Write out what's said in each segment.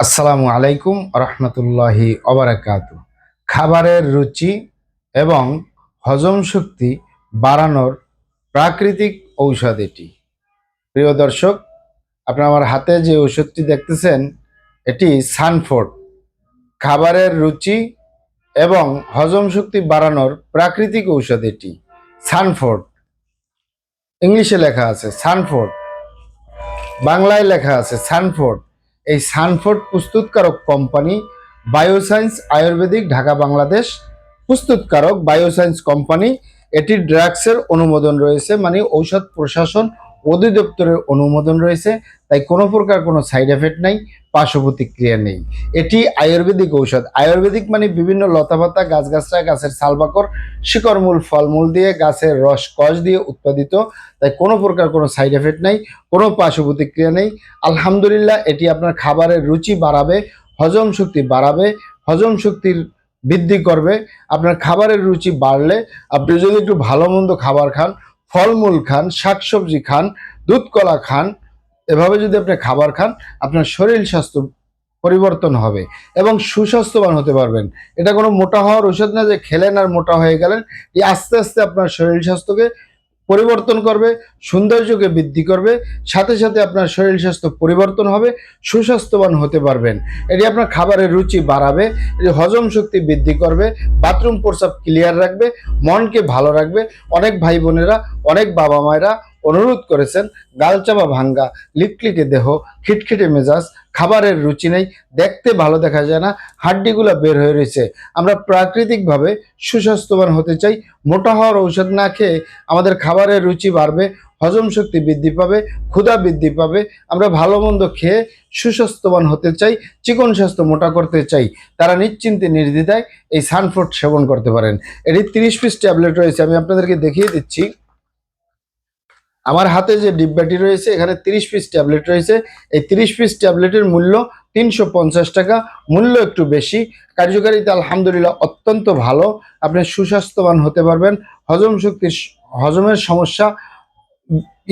আসসালামু আলাইকুম রহমতুল্লাহি অবরাকাত। খাবারের রুচি এবং হজম শক্তি বাড়ানোর প্রাকৃতিক ঔষধ এটি। প্রিয় দর্শক, আপনার আমার হাতে যে ঔষধটি দেখতেছেন, এটি সানফোর্ড। খাবারের রুচি এবং হজম শক্তি বাড়ানোর প্রাকৃতিক ঔষধ এটি, সানফোর্ড। ইংলিশে লেখা আছে সানফোর্ড। বাংলায় লেখা আছে সানফোর্ড। এই সানফোর্ড প্রস্তুতকারক কোম্পানি বায়োসায়েন্স আয়ুর্বেদিক ঢাকা, বাংলাদেশ। প্রস্তুতকারক বায়োসায়েন্স কোম্পানি এটি ড্রাগসের অনুমোদন রয়েছে মানে ঔষধ প্রশাসন অধিদপ্তরের অনুমোদন রয়েছে, তাই কোনো প্রকার কোনো সাইড এফেক্ট নাই পার্শ্ব প্রতিক্রিয়া নেই। এটি আয়ুর্বেদিক ঔষধ। আয়ুর্বেদিক মানে বিভিন্ন লতাপাতা গাছগাছরা গাছের ছালবাকর, শিকড়মূল, ফলমূল দিয়ে গাছের রস, কষ দিয়ে উৎপাদিত, তাই কোনো প্রকার কোনো সাইড এফেক্ট নেই, কোনো পার্শ্ব প্রতিক্রিয়া নেই। আলহামদুলিল্লাহ, এটি আপনার খাবারের রুচি বাড়াবে, হজম শক্তি বাড়াবে, হজম শক্তির বৃদ্ধি করবে। আপনার খাবারের রুচি বাড়লে আপনি যদি একটু ভালো মন্দ খাবার খান ফলমূল খান, শাকসবজি খান, দুধ কলা খান, এভাবে যদি আপনি খাবার খান, আপনার শরীর স্বাস্থ্য পরিবর্তন হবে এবং সুস্বাস্থ্যবান হতে পারবেন। এটা কোনো মোটা হওয়ার ওষুধ না যে খেলেন আর মোটা হয়ে গেলেন, এই আস্তে আস্তে আপনার শরীর স্বাস্থ্যকে পরিবর্তন করবে, সৌন্দর্যকে বৃদ্ধি করবে, সাথে সাথে আপনার শরীর স্বাস্থ্য পরিবর্তন হবে, সুস্বাস্থ্যবান হতে পারবেন। এটি আপনার খাবারের রুচি বাড়াবে, এটি হজম শক্তি বৃদ্ধি করবে, বাথরুম প্রস্রাব ক্লিয়ার রাখবে, মনকে ভালো রাখবে। অনেক ভাই বোনেরা, অনেক বাবা মায়েরা অনুরোধ করেছেন গালচাপা ভাঙ্গা লিকলিকে দেহ, খিটখিটে মেজাজ, খাবারের রুচি নেই, দেখতে ভালো দেখা যায় না, হাড্ডিগুলো বের হয়ে রয়েছে। আমরা প্রাকৃতিকভাবে সুস্বাস্থ্যবান হতে চাই, মোটা হওয়ার ঔষধ না খেয়ে আমাদের খাবারের রুচি বাড়বে, হজম শক্তি বৃদ্ধি পাবে, ক্ষুধা বৃদ্ধি পাবে, আমরা ভালো মন্দ খেয়ে সুস্বাস্থ্যবান হতে চাই, চিকন স্বাস্থ্য মোটা করতে চাই। তারা নিশ্চিন্তে নির্দ্বিধায় এই সানফুড সেবন করতে পারেন। এটি তিরিশ পিস ট্যাবলেট রয়েছে, আমি আপনাদেরকে দেখিয়ে দিচ্ছি। আমার হাতে যে ডিব্বাটি রয়েছে, এখানে তিরিশ পিস ট্যাবলেট রয়েছে। এই তিরিশ পিস ট্যাবলেটের মূল্য তিনশো পঞ্চাশ টাকা, মূল্য একটু বেশি। কার্যকারিতা আলহামদুলিল্লাহ অত্যন্ত ভালো। আপনি সুস্বাস্থ্যবান হতে পারবেন। হজম শক্তির হজমের সমস্যা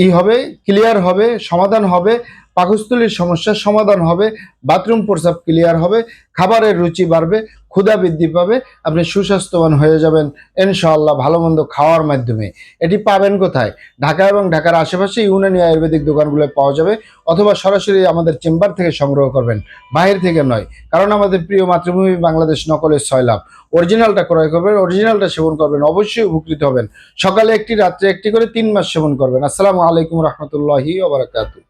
ই হবে ক্লিয়ার হবে, সমাধান হবে। পাকস্থলীর সমস্যার সমাধান হবে, বাথরুম প্রস্রাব ক্লিয়ার হবে, খাবারের রুচি বাড়বে, ক্ষুধা বৃদ্ধি পাবে, আপনি সুস্বাস্থ্যবান হয়ে যাবেন, ইনশাআল্লাহ ভালো মন্দ খাওয়ার মাধ্যমে। এটি পাবেন কোথায়? ঢাকা এবং ঢাকার আশেপাশে ইউনানি আয়ুর্বেদিক দোকানগুলোয় পাওয়া যাবে, অথবা সরাসরি আমাদের চেম্বার থেকে সংগ্রহ করবেন। বাহির থেকে নয়, কারণ আমাদের প্রিয় মাতৃভূমি বাংলাদেশ নকলের লাভ অরিজিনালটা ক্রয় করবেন, অরিজিনালটা সেবন করবেন, অবশ্যই উপকৃত হবেন। সকালে একটি, রাত্রে একটি করে তিন মাস সেবন করবেন। আসসালামু আলাইকুম রহমতুল্লাহি ওবরাকাতু